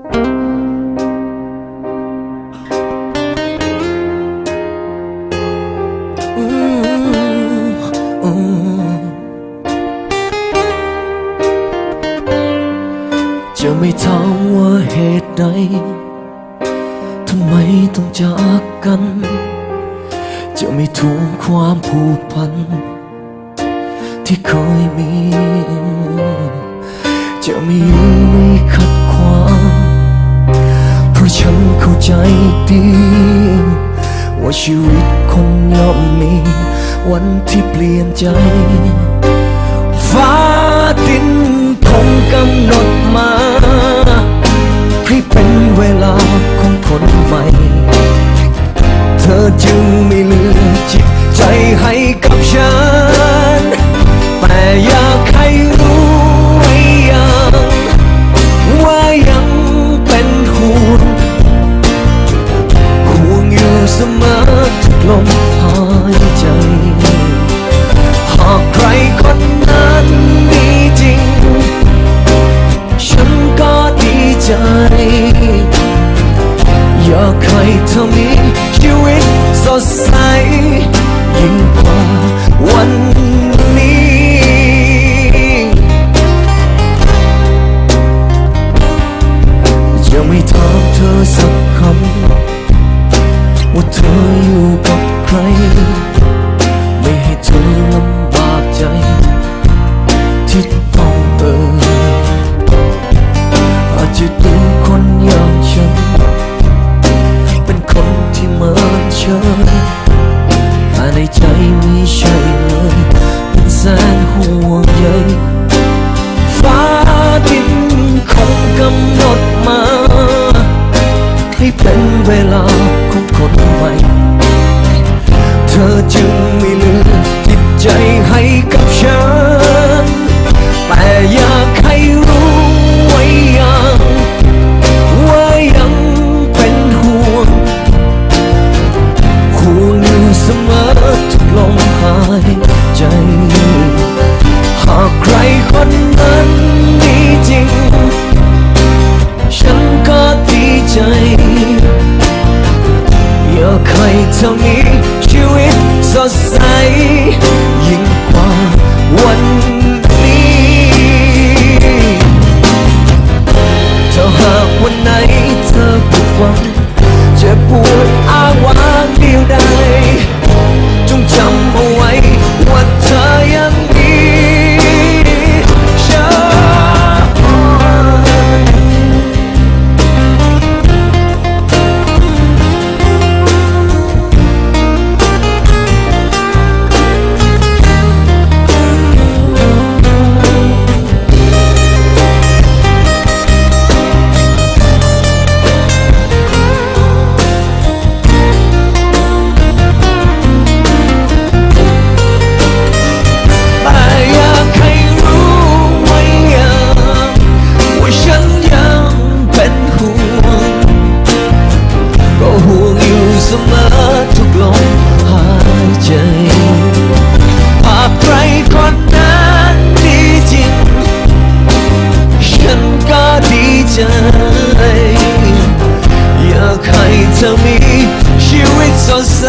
จะไม่ถามว่าเหตุใด ทำไมต้องจากกัน จะไม่ทวงความผูกพัน ที่เคยมี จะไม่ยื้อไม่ขัด ใจดี ว่าชีวิตคนย่อมมี วันที่เปลี่ยนใจ ฟ้าดินคงกำหนดมาให้เป็นเวลาของคนใหม่ เธอจึงมี มอทุกลมหายใจ หากใครคนนั้นมีจริง ฉันก็ดีใจ อยากให้เธอมีชีวิตสดใส ยิ่งกว่าวัน เป็นเวลาของคนใหม่ เธอจึงไม่ลืมจิตใจให้กับฉัน เท่านี้ชีวิตสดใส ยิ่งกว่าวัน สมอทุกลมหายใจภาพใครคนนั้นดีจริง ฉันก็ดีใจ อยากให้เธอมีชีวิตสดใส